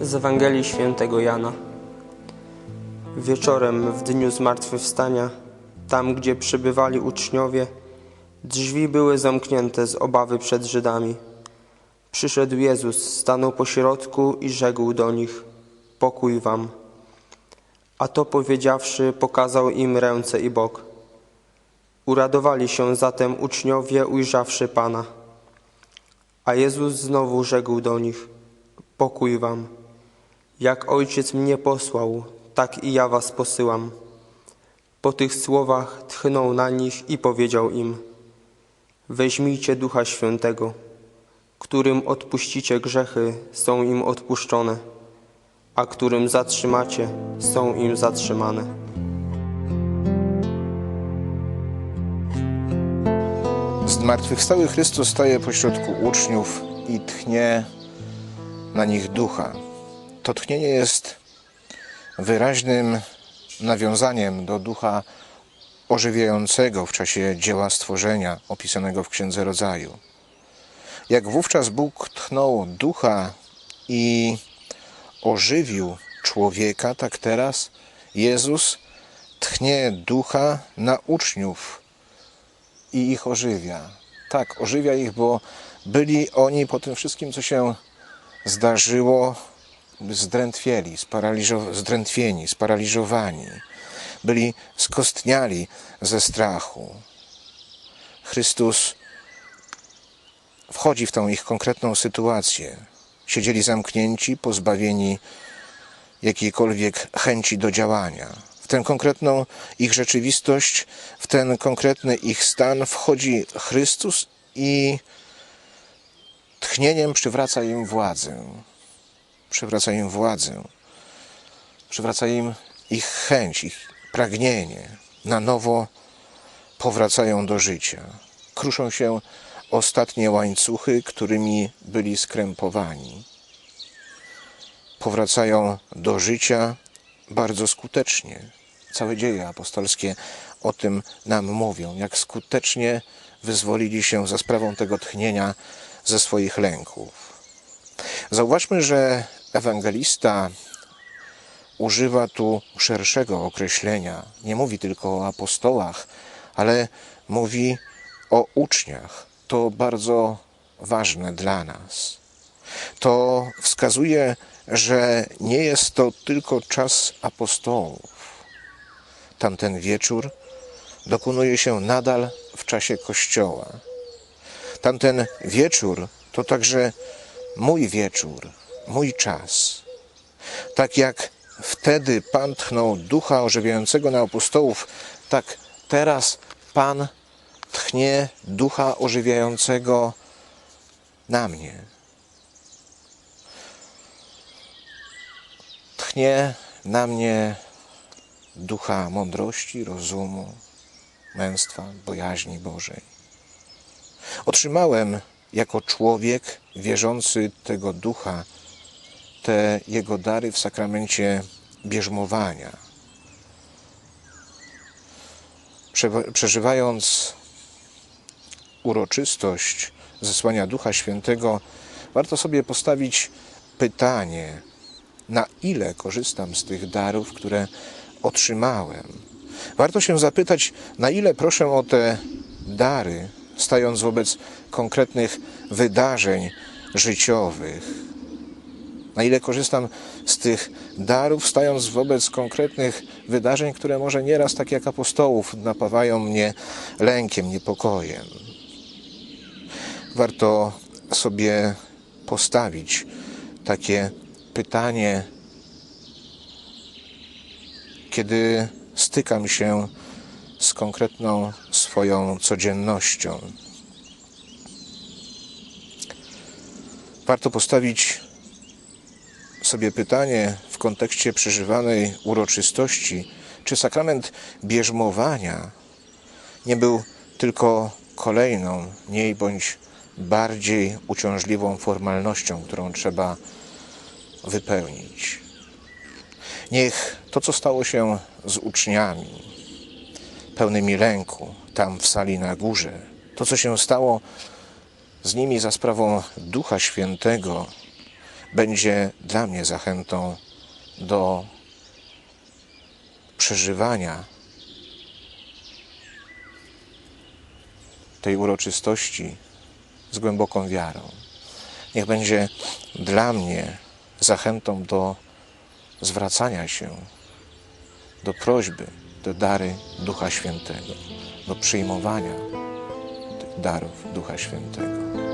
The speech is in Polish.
Z Ewangelii Świętego Jana. Wieczorem w dniu zmartwychwstania, tam gdzie przybywali uczniowie, drzwi były zamknięte z obawy przed Żydami. Przyszedł Jezus, stanął pośrodku i rzekł do nich: Pokój wam. A to powiedziawszy, pokazał im ręce i bok. Uradowali się zatem uczniowie, ujrzawszy Pana. A Jezus znowu rzekł do nich: Pokój wam. Jak ojciec mnie posłał, tak i ja was posyłam. Po tych słowach tchnął na nich i powiedział im: Weźmijcie ducha świętego, którym odpuścicie grzechy, są im odpuszczone, a którym zatrzymacie, są im zatrzymane. Zmartwychwstały Chrystus staje pośrodku uczniów i tchnie na nich ducha. To tchnienie jest wyraźnym nawiązaniem do ducha ożywiającego w czasie dzieła stworzenia opisanego w Księdze Rodzaju. Jak wówczas Bóg tchnął ducha i ożywił człowieka, tak teraz Jezus tchnie ducha na uczniów i ich ożywia. Tak, ożywia ich, bo byli oni po tym wszystkim, co się zdarzyło, zdrętwieli, sparaliżo- zdrętwieni, sparaliżowani. Byli skostniali ze strachu. Chrystus wchodzi w tą ich konkretną sytuację. Siedzieli zamknięci, pozbawieni jakiejkolwiek chęci do działania. W tę konkretną ich rzeczywistość, w ten konkretny ich stan wchodzi Chrystus i tchnieniem przywraca im władzę. Przywraca im władzę. Przywraca im ich chęć, ich pragnienie. Na nowo powracają do życia. Kruszą się ostatnie łańcuchy, którymi byli skrępowani. Powracają do życia bardzo skutecznie. Całe dzieje apostolskie o tym nam mówią, jak skutecznie wyzwolili się za sprawą tego tchnienia ze swoich lęków. Zauważmy, że ewangelista używa tu szerszego określenia. Nie mówi tylko o apostołach, ale mówi o uczniach. To bardzo ważne dla nas. To wskazuje, że nie jest to tylko czas apostołów. Tamten wieczór dokonuje się nadal w czasie Kościoła. Tamten wieczór to także mój wieczór, mój czas. Tak jak wtedy Pan tchnął ducha ożywiającego na apostołów, tak teraz Pan tchnie ducha ożywiającego na mnie. Tchnie na mnie ducha mądrości, rozumu, męstwa, bojaźni Bożej. Otrzymałem jako człowiek wierzący tego ducha te jego dary w sakramencie bierzmowania. Prze- Przeżywając uroczystość zesłania Ducha Świętego, warto sobie postawić pytanie, na ile korzystam z tych darów, które otrzymałem. Warto się zapytać, na ile proszę o te dary, stając wobec konkretnych wydarzeń życiowych. Na ile korzystam z tych darów, stając wobec konkretnych wydarzeń, które może nieraz, tak jak apostołów, napawają mnie lękiem, niepokojem. Warto sobie postawić takie pytanie, kiedy stykam się z konkretną swoją codziennością. Warto postawić sobie pytanie w kontekście przeżywanej uroczystości, czy sakrament bierzmowania nie był tylko kolejną, mniej bądź bardziej uciążliwą formalnością, którą trzeba wypełnić. Niech to, co stało się z uczniami, pełnymi lęku, tam w sali na górze, to, co się stało z nimi za sprawą Ducha Świętego, będzie dla mnie zachętą do przeżywania tej uroczystości z głęboką wiarą. Niech będzie dla mnie zachętą do zwracania się, do prośby, do dary Ducha Świętego, do przyjmowania tych darów Ducha Świętego.